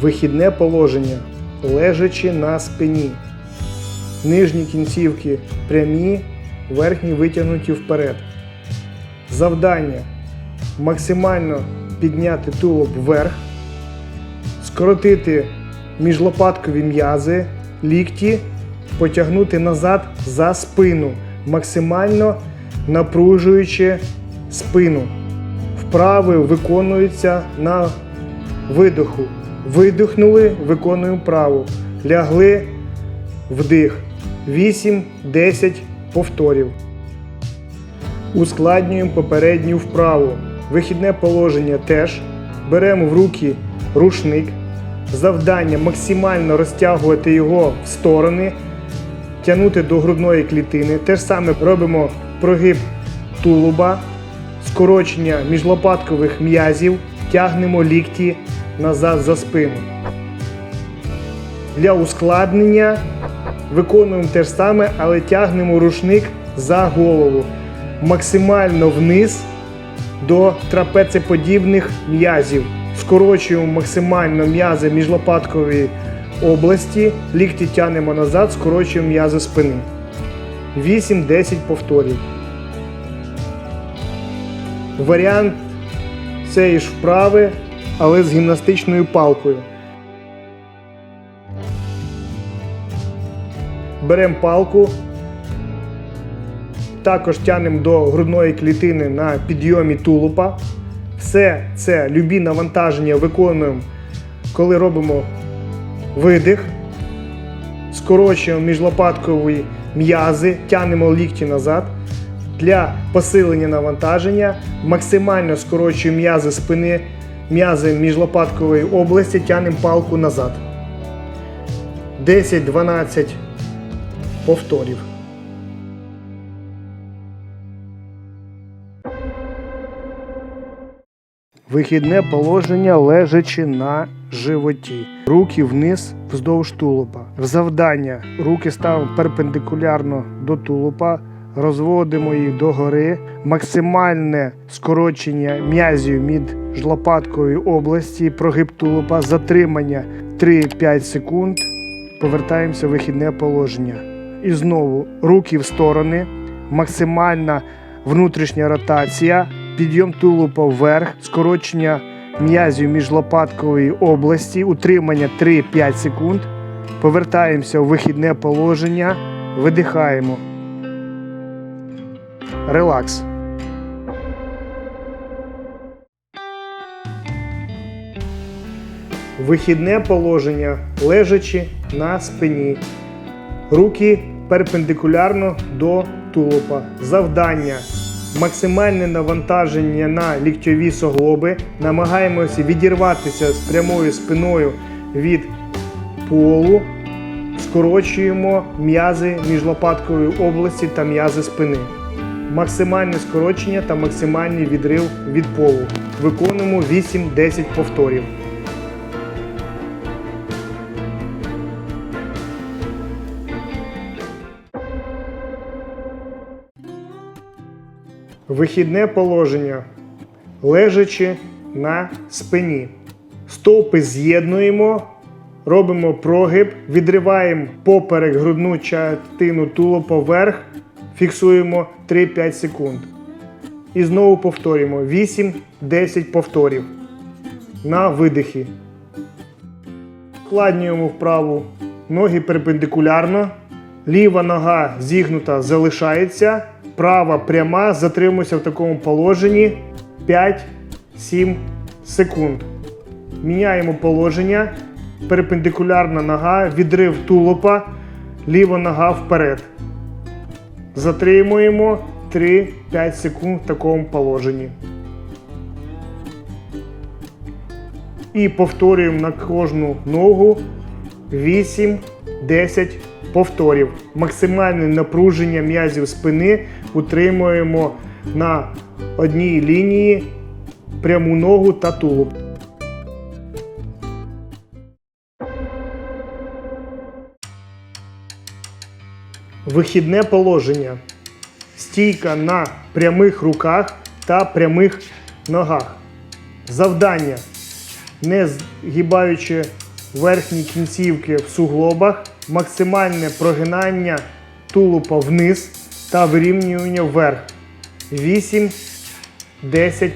Вихідне положення. Лежачи на спині. Нижні кінцівки прямі, верхні витягнуті вперед. Завдання максимально підняти тулуб вверх, скоротити міжлопаткові м'язи, лікті, потягнути назад за спину, максимально напружуючи спину. Вправи виконуються на видоху. Видихнули, виконуємо вправу. Лягли, вдих. 8-10 повторів. Ускладнюємо попередню вправу. Вихідне положення теж. Беремо в руки рушник. Завдання максимально розтягувати його в сторони, тягнути до грудної клітини. Те ж саме робимо прогиб тулуба, скорочення міжлопаткових м'язів, тягнемо лікті назад за спину. Для ускладнення виконуємо те ж саме, але тягнемо рушник за голову максимально вниз до трапецеподібних м'язів. Скорочуємо максимально м'язи міжлопаткової області, лікті тягнемо назад, скорочуємо м'язи спини. 8-10 повторів. Варіант цієї ж вправи, але з гімнастичною палкою. Беремо палку, також тягнемо до грудної клітини на підйомі тулупа. Все це любі навантаження виконуємо, коли робимо видих, скорочуємо міжлопаткові м'язи, тягнемо лікті назад. Для посилення навантаження максимально скорочуємо м'язи спини, м'язи міжлопаткової області, тягнемо палку назад. 10-12 повторів. Вихідне положення лежачи на животі. Руки вниз вздовж тулупа. В завдання руки ставимо перпендикулярно до тулупа, розводимо їх догори. Максимальне скорочення м'язів між жлопаткової області, прогиб тулупа, затримання 3-5 секунд. Повертаємося в вихідне положення. І знову руки в сторони, максимальна внутрішня ротація, підйом тулупа вверх, скорочення м'язів міжлопаткової області, утримання 3-5 секунд. Повертаємося в вихідне положення, видихаємо. Релакс. Вихідне положення лежачи на спині. Руки перпендикулярно до тулупа. Завдання. Максимальне навантаження на ліктьові суглоби. Намагаємося відірватися з прямою спиною від полу. Скорочуємо м'язи міжлопаткової області та м'язи спини. Максимальне скорочення та максимальний відрив від полу. Виконуємо 8-10 повторів. Вихідне положення. Лежачи на спині. Стовпи з'єднуємо, робимо прогиб, відриваємо поперек грудну частину тулупа вверх, фіксуємо 3-5 секунд. І знову повторюємо 8-10 повторів на видихі. Складнюємо вправу ноги перпендикулярно. Ліва нога зігнута залишається. Права пряма. Затримуйся в такому положенні 5-7 секунд. Міняємо положення. Перпендикулярна нога, відрив тулупа, ліва нога вперед. Затримуємо 3-5 секунд в такому положенні. І повторюємо на кожну ногу 8-10 повторів. Максимальне напруження м'язів спини утримуємо на одній лінії пряму ногу та тулуб. Вихідне положення. Стійка на прямих руках та прямих ногах. Завдання. Не згибаючи верхні кінцівки в суглобах, максимальне прогинання тулупа вниз та вирівнювання вверх. 8-10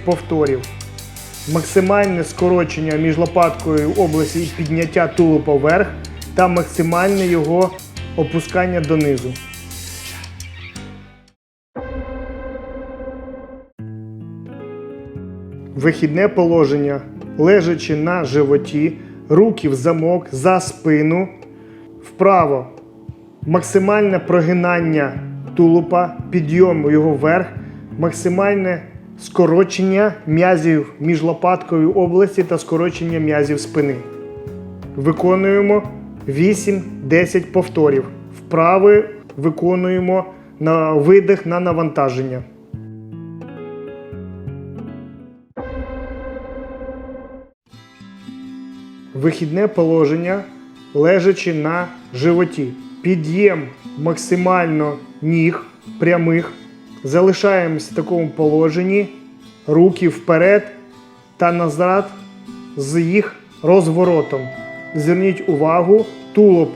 повторів. Максимальне скорочення між лопаткою області і підняття тулупа вверх та максимальне його опускання донизу. Вихідне положення. Лежачи на животі, руки в замок за спину, вправо. Максимальне прогинання тулупа, підйом його вверх, максимальне скорочення м'язів між лопаткою області та скорочення м'язів спини. Виконуємо 8-10 повторів. Вправи виконуємо на видих на навантаження. Вихідне положення лежачи на животі. Під'єм максимально ніг прямих. Залишаємось в такому положенні. Руки вперед та назад з їх розворотом. Зверніть увагу, тулуб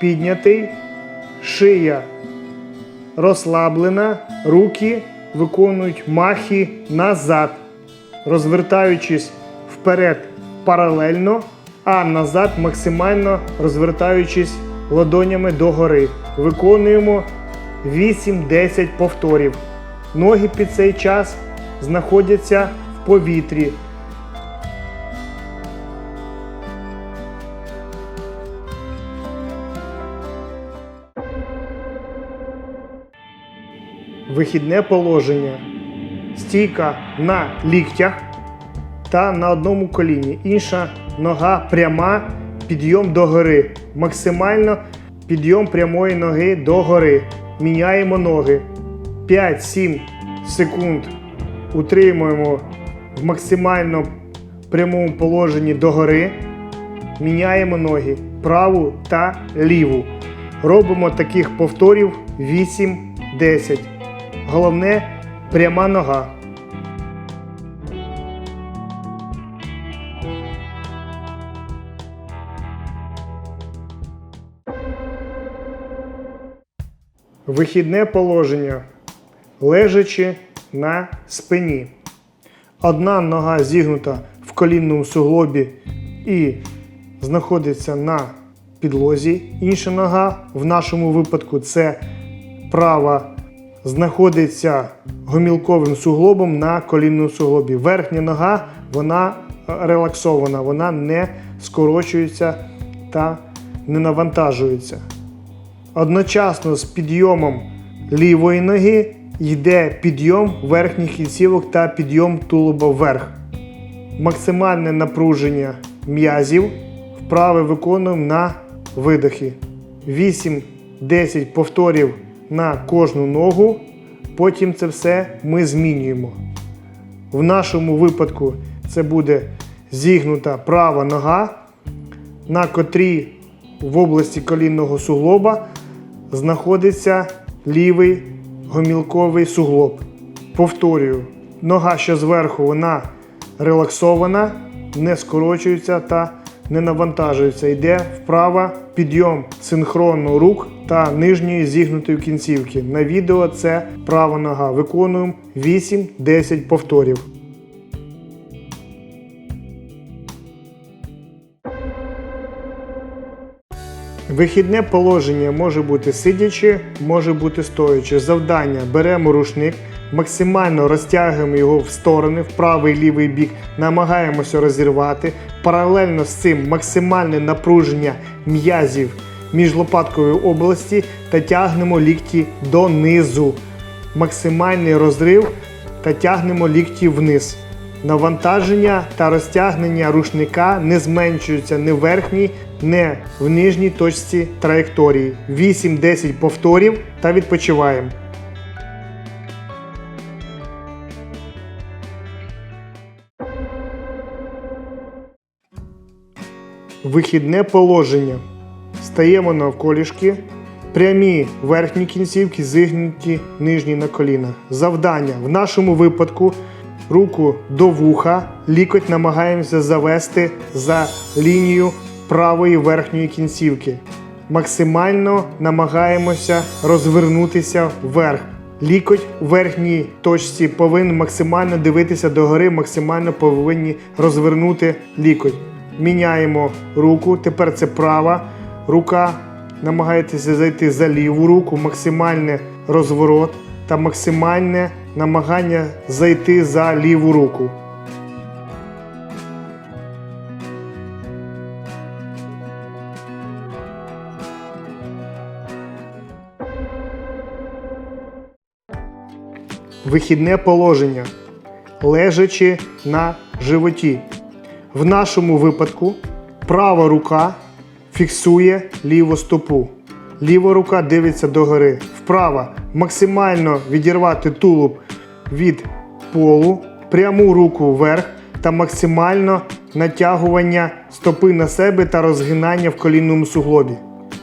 піднятий, шия розслаблена, руки виконують махи назад, розвертаючись вперед паралельно, а назад максимально розвертаючись ладонями догори. Виконуємо 8-10 повторів. Ноги під цей час знаходяться в повітрі. Вихідне положення. Стійка на ліктях та на одному коліні. Інша нога пряма, підйом догори. Максимально підйом прямої ноги догори. Міняємо ноги. 5-7 секунд утримуємо в максимально прямому положенні догори. Міняємо ноги праву та ліву. Робимо таких повторів 8-10. Головне пряма нога. Вихідне положення. Лежачи на спині. Одна нога зігнута в колінному суглобі і знаходиться на підлозі. Інша нога, в нашому випадку, це права, знаходиться гомілковим суглобом на колінному суглобі. Верхня нога вона е, релаксована, вона не скорочується та не навантажується. Одночасно з підйомом лівої ноги йде підйом верхніх кінцівок та підйом тулуба вверх. Максимальне напруження м'язів вправи виконуємо на видохи. 8-10 повторів на кожну ногу. Потім це все ми змінюємо. В нашому випадку це буде зігнута права нога, на котрій в області колінного суглоба знаходиться лівий гомілковий суглоб. Повторюю, нога, що зверху, вона релаксована, не скорочується та не навантажується. Йде вправо підйом синхронно рук та нижньої зігнутої кінцівки. На відео це права нога. Виконуємо 8-10 повторів. Вихідне положення може бути сидячи, може бути стоячи. Завдання беремо рушник, максимально розтягуємо його в сторони, в правий лівий бік, намагаємося розірвати. Паралельно з цим максимальне напруження м'язів між лопаткою області та тягнемо лікті донизу. Максимальний розрив та тягнемо лікті вниз. Навантаження та розтягнення рушника не зменшуються ні в верхній, ні в нижній точці траєкторії. 8-10 повторів та відпочиваємо. Вихідне положення. Стаємо навколішки. Прямі верхні кінцівки зігнуті нижні на колінах. Завдання в нашому випадку руку до вуха, лікоть намагаємося завести за лінію правої верхньої кінцівки. Максимально намагаємося розвернутися вверх. Лікоть у верхній точці повинен максимально дивитися догори, максимально повинні розвернути лікоть. Міняємо руку. Тепер це права рука. Намагаєтеся зайти за ліву руку, максимальний розворот та максимальне намагання зайти за ліву руку. Вихідне положення. Лежачи на животі. В нашому випадку права рука фіксує ліву стопу. Ліва рука дивиться догори. Вправа максимально відірвати тулуб від полу, пряму руку вверх та максимально натягування стопи на себе та розгинання в колінному суглобі.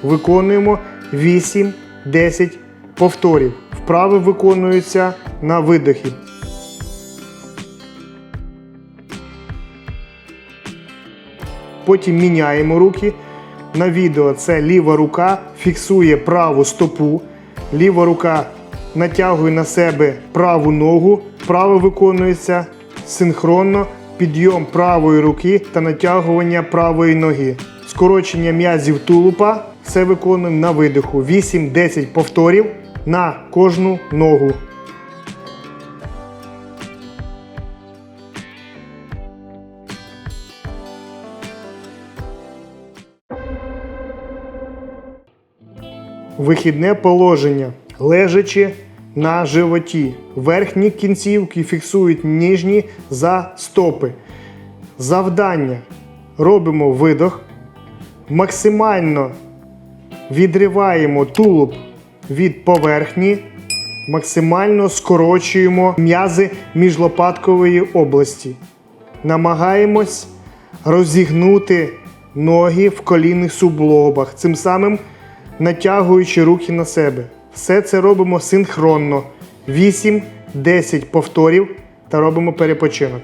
Виконуємо 8-10 повторів. Вправи виконуються на видохі. Потім міняємо руки. На відео це ліва рука фіксує праву стопу, ліва рука натягує на себе праву ногу, право виконується синхронно, підйом правої руки та натягування правої ноги. Скорочення м'язів тулупа все виконуємо на видиху. 8-10 повторів на кожну ногу. Вихідне положення. Лежачи на животі. Верхні кінцівки фіксують ніжні за стопи. Завдання. Робимо видох. Максимально відриваємо тулуб від поверхні. Максимально скорочуємо м'язи міжлопаткової області. Намагаємось розігнути ноги в колінних суглобах, цим самим натягуючи руки на себе. Все це робимо синхронно. 8-10 повторів та робимо перепочинок.